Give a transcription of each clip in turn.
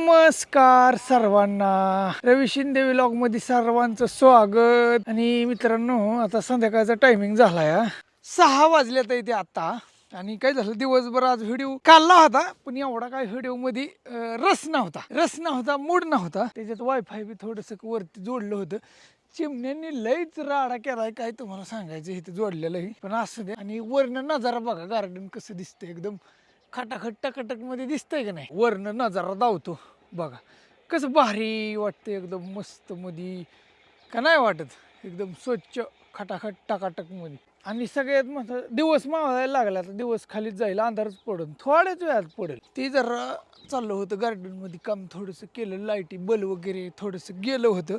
नमस्कार सर्वांना. रवी शिंदे व्लॉगमध्ये सर्वांचं स्वागत. आणि मित्रांनो आता संध्याकाळचा टायमिंग झालाय हा. सहा वाजल्यात इथे आता. आणि काय झालं दिवसभर आज व्हिडिओ काढला होता पण एवढा काय व्हिडिओमध्ये रस नव्हता. रस नव्हता मूड नव्हता. त्याच्यात वायफाय बी थोडस वरती जोडलं होतं. चिमण्यांनी लईच राडा केलाय काय तुम्हाला सांगायचं इथे जोडलेलं आहे पण असं दे. आणि वरनं नजारा बघा गार्डन कसं दिसतं एकदम. खटाखट टकाटकमध्ये दिसतंय का नाही? वरनं नजारा धावतो. बघा कसं भारी वाटतं एकदम मस्त मध्ये का नाही वाटत? एकदम स्वच्छ खटाखट टकाटकमध्ये आणि सगळ्यात मस्त दिवस मावायला लागला तर दिवस खालीच जाईल अंधारच पडून. थोड्याच वेळात पडेल. ते जरा चाललं होतं गार्डनमध्ये काम थोडंसं केलं लाईटी बल वगैरे थोडंसं गेलं होतं.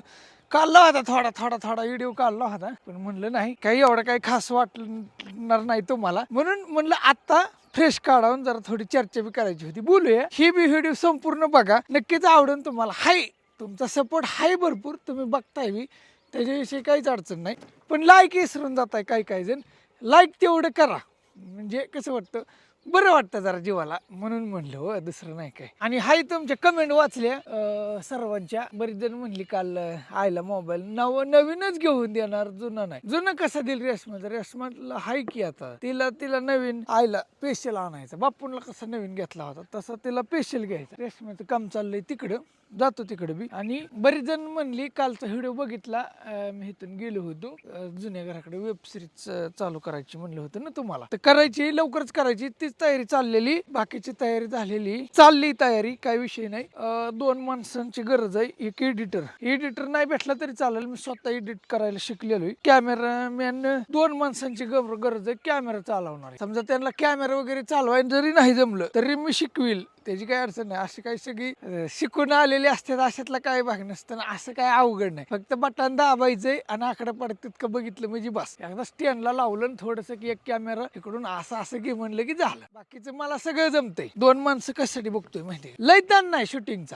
काढला होता थोडा थोडा थोडा व्हिडिओ काढला होता. पण म्हणलं नाही काही एवढं काही खास वाटणार नाही तुम्हाला. म्हणून म्हणलं आत्ता फ्रेश काढावून जरा थोडी चर्चा बी करायची होती. बोलूया. ही बी व्हिडिओ संपूर्ण बघा. नक्कीच आवडेल तुम्हाला. हाय! तुमचा सपोर्ट हाय भरपूर. तुम्ही बघताय बी. त्याच्याविषयी काहीच अडचण नाही. पण लाईक विसरून जात आहे काही काही जण. लाईक तेवढं करा. म्हणजे कसं वाटतं? बरं वाटतं जरा जीवाला. म्हणून म्हणलं हो दुसरं नाही काय. आणि हाय तुमच्या कमेंट वाचल्या. अं, सर्वांच्या. बरीच जण म्हणली काल अं, आईला मोबाईल नव नवीनच घेऊन देणार जुनं नाही. जुनं कसं देईल रेशमाचं रेशमाला हाय की आता? तिला तिला नवीन आईला पेशल आणायचं. बापूंला कसं नवीन घेतला होता तसं तिला पेशल घ्यायचं. रेशमाचं काम चाललंय तिकडं. जातो तिकडे बी. आणि बरीच जण म्हणली कालचा व्हिडिओ बघितला. अं, मी इथून गेलो होतो. अं, जुन्या घराकडे वेब सिरीज चालू करायची म्हणलं होतं ना तुम्हाला. तर करायची लवकरच करायची. तीच तयारी चाललेली बाकीची तयारी झालेली. चालली तयारी काही विषय नाही. दोन माणसांची गरज आहे एक एडिटर एडिटर नाही भेटला तरी चालेल मी स्वतः एडिट करायला शिकलेलो आहे. कॅमेरामॅन दोन माणसांची गर- गरज आहे कॅमेरा चालवणार. आहे. समजा त्यांना कॅमेरा वगैरे चालवायला जरी नाही जमलं तरी मी शिकविल. त्याची काही अडचण नाही. अशी काही सगळी शिकून आलेली असतात अशातला काही भाग नसतं असं काय अवघड नाही. फक्त बटन दाबायचंय आणि आकडे पडत तितकं बघितलं म्हणजे बस. एकदा स्टँडला लावलं आणि थोडंसं की एक कॅमेरा इकडून असं असं घे म्हणलं की झालं. बाकीचं मला सगळं जमतंय. दोन माणसं कशासाठी बघतोय माहिती लय ताण नाही शूटिंगचा.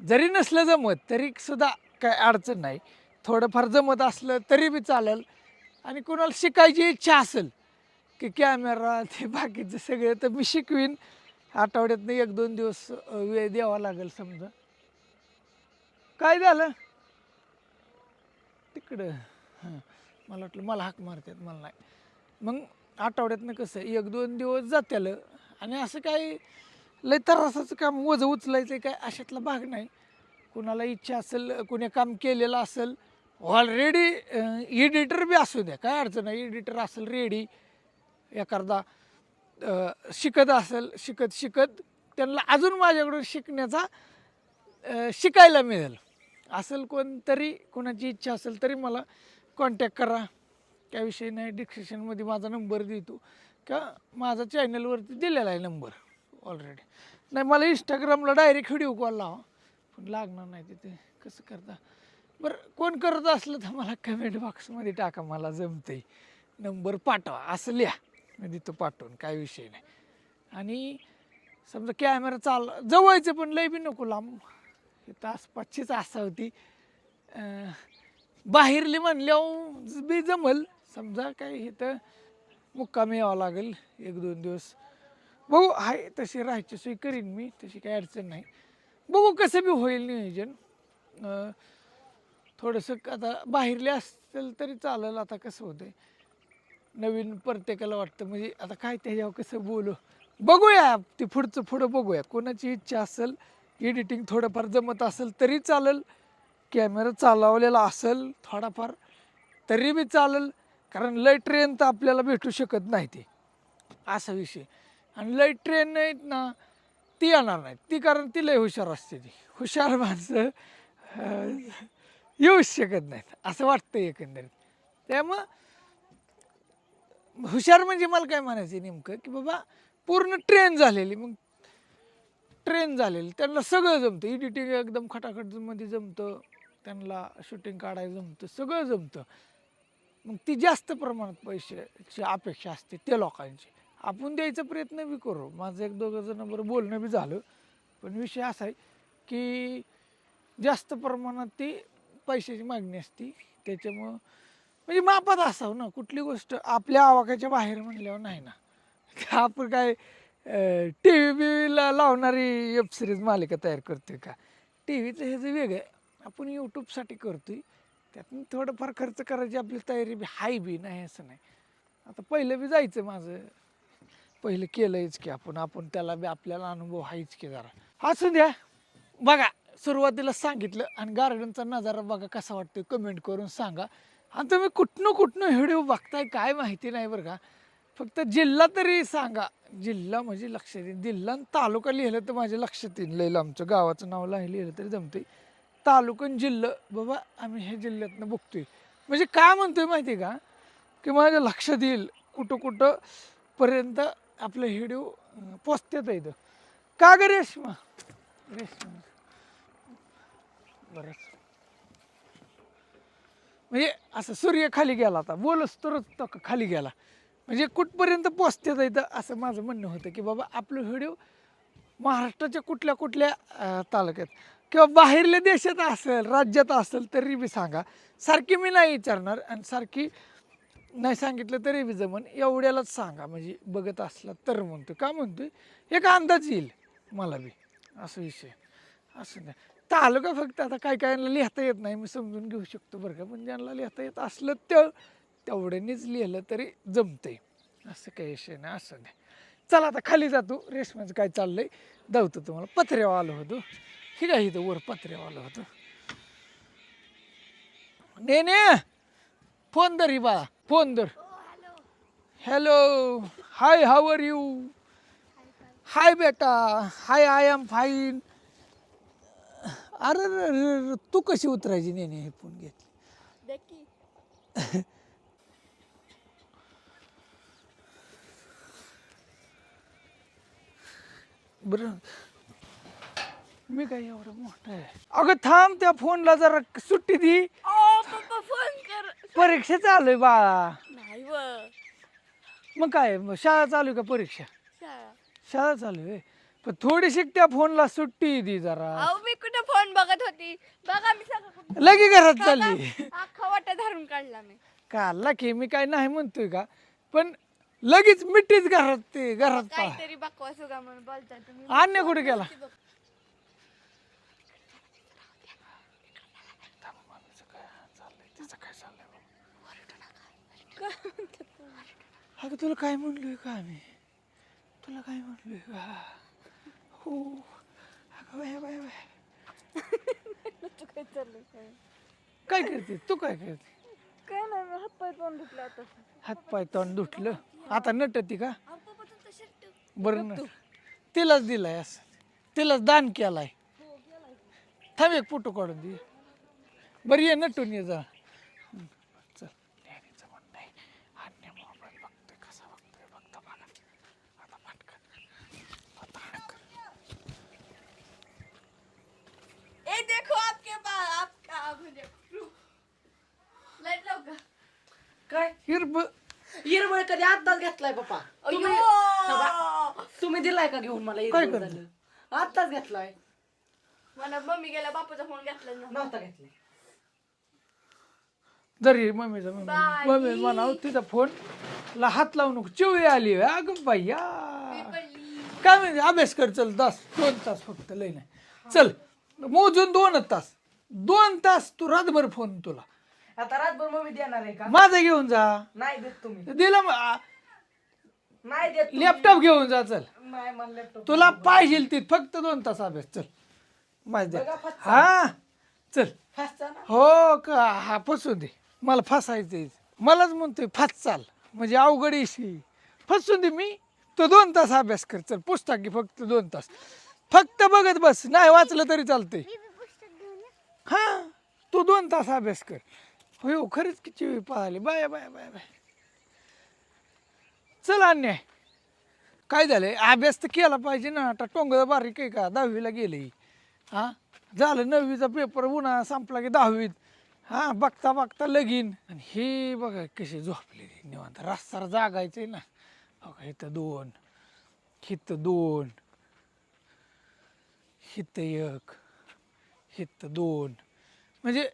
जरी नसलं जमत तरी सुद्धा काय अडचण नाही. थोडंफार जमत असलं तरी बी चालेल. आणि कोणाला शिकायची इच्छा असेल की कॅमेरा ते बाकीचं सगळं तर मी शिकवीन. आठवड्यातनं एक दोन दिवस वेळ द्यावा लागेल समजा. काय झालं? तिकडं हां. मला वाटलं मला हाक मारतात मला नाही. मग आठवड्यातनं कसं एक दोन दिवस जात्याल. आणि असं काही लय त्रासाचं काम वजं उचलायचं काय अशातला भाग नाही. कुणाला इच्छा असेल कुणी काम केलेलं असेल ऑलरेडी एडिटर बी असू द्या. काय अडचण नाही एडिटर असेल रेडी एखादा शिकत असेल शिकत शिकत त्यांना अजून माझ्याकडून शिकण्याचा शिकायला मिळेल. असेल कोणतरी कोणाची इच्छा असेल तरी मला कॉन्टॅक्ट करा. त्याविषयी नाही डिस्क्रिप्शनमध्ये माझा नंबर देतो. का माझा चॅनलवरती दिलेला आहे नंबर ऑलरेडी नाही मला इंस्टाग्रामला डायरेक्ट व्हिडिओ कॉल लावा. पण लागणार नाही तिथे. कसं करता? बरं कोण करत असलं तर मला कमेंट बॉक्समध्ये टाका. मला जमते नंबर पाठवा. असं लिहा. मी देतो पाठवून. काय विषय नाही. आणि समजा कॅमेरा चाल जवळचं पण लय बी नको लांब. इथं आसपासचीच आशा होती बाहेरली म्हणल्यावर बी जमल. समजा काय इथं मुक्कामी यावं लागेल एक दोन दिवस. बघू आहे तशी राहायची सोय करीन मी तशी काही अडचण नाही. बघू कसं बी होईल नियोजन. थोडंसं आता बाहेरले असेल तरी चालेल आता कसं होतंय. नवीन प्रत्येकाला वाटतं म्हणजे आता काय त्याच्यावर कसं बोलू. बघूया ते पुढचं पुढं बघूया. कोणाची इच्छा असेल एडिटिंग थोडंफार जमत असेल तरी चालेल. कॅमेरा चालवलेला असेल थोडाफार तरी बी चालेल. कारण लय ट्रेन तर आपल्याला भेटू शकत नाही ते. असा विषय. आणि लय ट्रेन नाहीत ना ती येणार नाहीत. ती कारण ती लय हुशार असते ती. हुशार माणसं येऊच शकत नाहीत. असं वाटतं एकंदरीत. त्यामुळं हुशार म्हणजे मला काय म्हणायचं नेमकं की बाबा पूर्ण ट्रेन झालेली. मग ट्रेन झालेली. त्यांना सगळं जमतं. एडिटिंग एकदम खटाखटमध्ये जमतं. त्यांना शूटिंग काढायला जमतं. सगळं जमतं. मग ती जास्त प्रमाणात पैशाची अपेक्षा असते त्या लोकांची. आपण द्यायचा प्रयत्न बी करू. माझं एक दोघं जणांबरोबर बोलणं बी झालं. पण विषय असा आहे की जास्त प्रमाणात ती पैशाची मागणी असते. त्याच्यामुळं म्हणजे मापात असावं ना. कुठली गोष्ट आपल्या आवाक्याच्या बाहेर म्हणल्यावर नाही ना. आपण काय टी व्ही बीला लावणारी वेबसिरीज मालिका तयार करतोय का? टी व्हीचं हे जे वेगळं आहे. आपण यूट्यूबसाठी करतोय. त्यातून थोडंफार खर्च करायची आपली तयारी बी हाय बी नाही असं नाही. आता पहिलं बी जायचं माझं. पहिलं केलंयच की आपण आपण त्याला बी आपल्याला अनुभव आहेच की जरा. असू द्या. बघा सुरुवातीला सांगितलं आणि गार्डनचा नजारा बघा कसा वाटतो कमेंट करून सांगा. आणि तुम्ही कुठनं कुठनं व्हिडिओ बघताय काय माहिती नाही बरं का. फक्त जिल्हा तरी सांगा. जिल्हा म्हणजे लक्षात येईल. जिल्हा तालुका लिहिलं तर माझ्या लक्षात येईल. लईल आमचं गावाचं नाव लिहिलं तरी जमतंय. तालुकन जिल्हं जिल्हा. बाबा आम्ही हे जिल्ह्यातनं बघतोय. म्हणजे काय म्हणतोय माहिती आहे का? की माझ्या लक्षात येईल कुठं कुठं पर्यंत आपलं व्हिडिओ पोचतात येतं का ग रेश्मा? रेश्मा. बरंच म्हणजे असं सूर्य खाली गेला आता. बोलच तरच तो खाली गेला. म्हणजे कुठपर्यंत पोचतात येतं असं माझं म्हणणं होतं की बाबा आपलं व्हिडिओ महाराष्ट्राच्या कुठल्या कुठल्या तालुक्यात किंवा बाहेरल्या देशात असेल राज्यात असेल तरी बी सांगा. सारखी मी नाही विचारणार आणि सारखी नाही सांगितलं तरी बी जमन. एवढ्यालाच सांगा. म्हणजे बघत असला तर म्हणतो का म्हणतो एक अंदाज येईल मला बी. असं विषय. असं नाही. तालुका फक्त आता काय काय लिहिता येत नाही. मी समजून घेऊ शकतो बरं का. पण ज्यांना लिहिता येत असलं ते तेवढ्यानेच लिहिलं तरी जमतंय. असं काही विषय नाही. असं नाही. चला आता खाली जातो. रेशमाचं काय चाललंय? धावतो तुम्हाला. पत्र्यावर आलो होतो. हे काय इथं वर पत्र्यावर आलो होतो. नेने फोन दर ही बाळा फोन दर hello hi how are you hi बेटा हाय आय एम फाईन अरे रे रे रे, तू कशी उतरायची नेने हे फोन घेतली? बरं. मी काय एवढं मोठं आहे? अगं थांब त्या फोनला जरा सुट्टी दी. पप्पा फोन कर. परीक्षा चालू आहे बाळा. नाही व. मग काय मग शाळा चालू आहे का परीक्षा? शाळा. शाळा चालू आहे? पण थोडीशी त्या फोनला सुट्टी दी जरा. अहो मी कुठं फोन बघत होती? बघा मी सगळं लगे घरात चालली. अख्खा वाटा धरून काढला मी. काढला की मी काय नाही म्हणतोय का? पण लगेच मिठीच घरात ते घरात पा काहीतरी बकवास उगा म्हणून बोलताय तुम्ही. अन्य कुठे गेला? अगं तुला काय म्हणलोय का आम्ही? तुला काय म्हणलोय का हो. अगं बाय बाय बाय. तू काय चाललंय? काय? काय करते? तू काय करते? काय नाही मी हात पाय तोंड धुतला आता. हातपाय तोंड धुतलं? आता नटती का? बरं ना तिलाच दिलाय असं. तिलाच दान केलाय. थांब एक फोटो काढून दे. बरं ये नटून ये जा हं, चल नेहमीचं म्हणणं आहे अन्य मोबाईल बघतोय कसा बघतोय बघतो बघा आता पटकन आता हाणकर. ए देखो आपके पास आपका मुझे लाइट लाव का काय? हिरब हिरवळ कधी आत्ताच घेतलाय पप्पा तुम्ही तुम्ही दिलाय का घेऊन मला काय? झालं? घेतलाय. मला मम्मी गेला बापूचा फोन घेतला ना. नव्हता घेतलाय. जरी मम्मीचा मम्मी. मम्मी म्हणाव तिचा फोन ला हात लावू नको चिवळी आली होय. अगं बाई पडली. काय म्हणजे अभ्यास कर चल तास दोन तास फक्त लय नाही. चल मोजून दोन तास. दोन तास तू रातभर फोन तुला. आता रातभर मम्मी देणार आहे का? माझा घेऊन जा. नाही देत तुम्ही. दिला नाही देत तुम्ही. लॅपटॉप घेऊन जा चल. नाही मला लॅपटॉप तुला पाहिजे ती फक्त दोन तास अभ्यास. चल. बघा फसचा. हा. चल. फासचा ना. हो का? हा फसू दे. मला फसायचंय. मलाच म्हणतोय फास चाल. म्हणजे अवघड इशी फसून दे मी. तो दोन तास अभ्यास कर. चल पुस्तक घे फक्त दोन तास. फक्त बघत बस. नाही वाचलं तरी चालतंय. हा. तू दोन तास अभ्यास कर. हो, हो खरंच किती वेळ पाहिली. Bye bye bye bye. चल अन्याय काय झालंय? अभ्यास तर केला पाहिजे ना. आता टोंग बारीक आहे का? दहावीला गेले. हा? झालं नववीचा पेपर उन्हा संपला की दहावीत. हा बघता बघता लगीन. आणि हे बघा कसे झोपले निवांत रस्ता जागायचे ना. बघा इथं दोन. हिथं दोन. हिथं एक. हिथं दोन. म्हणजे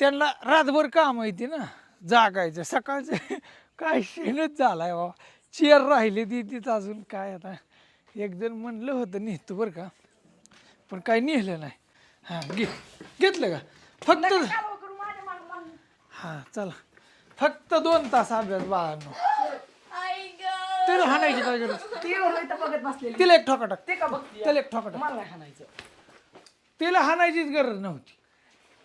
त्यांना रातभर काम माहिती ना जागायचं. सकाळचं काय शेणच झालाय बाबा. चेअर राहिली ती तिथं अजून काय आता. एक जण म्हणलं होतं नेहतो बरं का. पण काय नेलं नाही. हां घे. घेतलं का? फक्त हां चला. फक्त दोन तास अभ्यास बाळांनो. तिला हाणायची काय गरज बघत बसलेली. तिला एक ठोका टाक. ते का बघती? त्याला एक ठोका टाक. मला नाही हाणायचं. तिला हाणायचीच गरज नव्हती.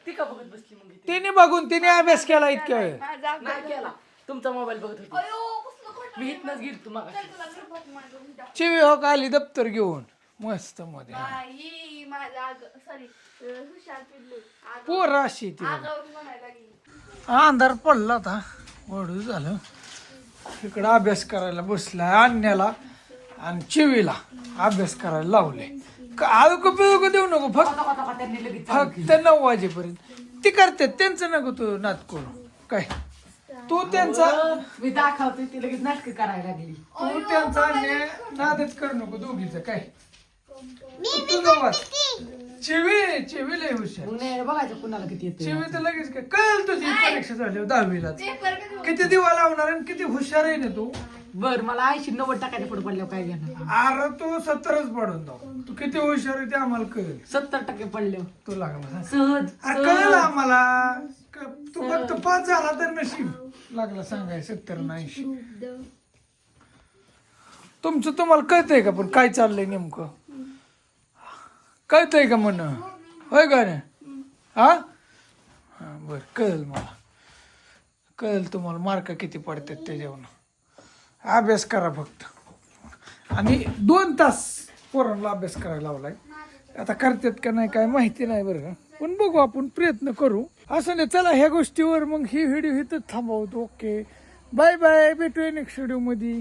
ती का बघत बसली मग इथे? तिने बघून तिने अभ्यास केला इतक्या वेळ. माझा नाही केला. तुमचा मोबाईल बघत होती. अयो कसलं खोटं मी इथनच गेली तुम्हाला. चिवी हो का आली? दप्तर घेऊन. मस्त मध्ये. बाई माझा आग सॉरी हुशार पिल्लू. आग पोर अशी ती आगावर म्हणायला लागली. अंधार पडला आता. वडू झालं. इकडं अभ्यास करायला बसलाय अन्याला आणि चिवीला. अभ्यास करायला लावले. आळू पिळू देऊ नको फक्त फक्त नऊ वाजेपर्यंत. ती करते त्यांचं नको तू नात करू. काय? तू त्यांचा मी दाखवते ती लगेच नाटक करायला लागली. तू त्यांचा नादच करू नको दोघीच काय? तुझं वाच चिवी चिवी लय हुशार. मग नाही बघायचं कुणाला किती येते चिवी तर लगेच काय कळेल तुझी परीक्षा झाली दहावीला किती दिवा लावणार आणि किती हुशार आहे ना तू? बर मला ऐंशी नव्वद टाकायला पुढे पडल्यावर काय घेणार? अरे तू सत्तरच पडून जाऊ. तू किती हुशार आहे ते आम्हाला कळेल. सत्तर टक्के पडल्यावर. तू लागला सहज अरे कळेल आम्हाला. क- तू फक्त पाच झाला तर नशीब. लागला सांगाय सत्तर ऐंशी. तुमचं तुम्हाला कळतंय का पण काय चाललंय नेमकं? कळतंय का म्हण? होय का रे हा? हा बर कळेल मला. कळेल तुम्हाला. मार्क किती पडतात त्याच्यावर अभ्यास करा फक्त. आणि दोन तास पोरांना अभ्यास करायला लावलाय. आता करतात का नाही काय माहिती नाही बरं. का पण बघू आपण प्रयत्न करू. असं नाही चला ह्या गोष्टीवर मग ही व्हिडिओ इथंच थांबवतो. ओके बाय बाय भेटूया नेक्स्ट व्हिडिओमध्ये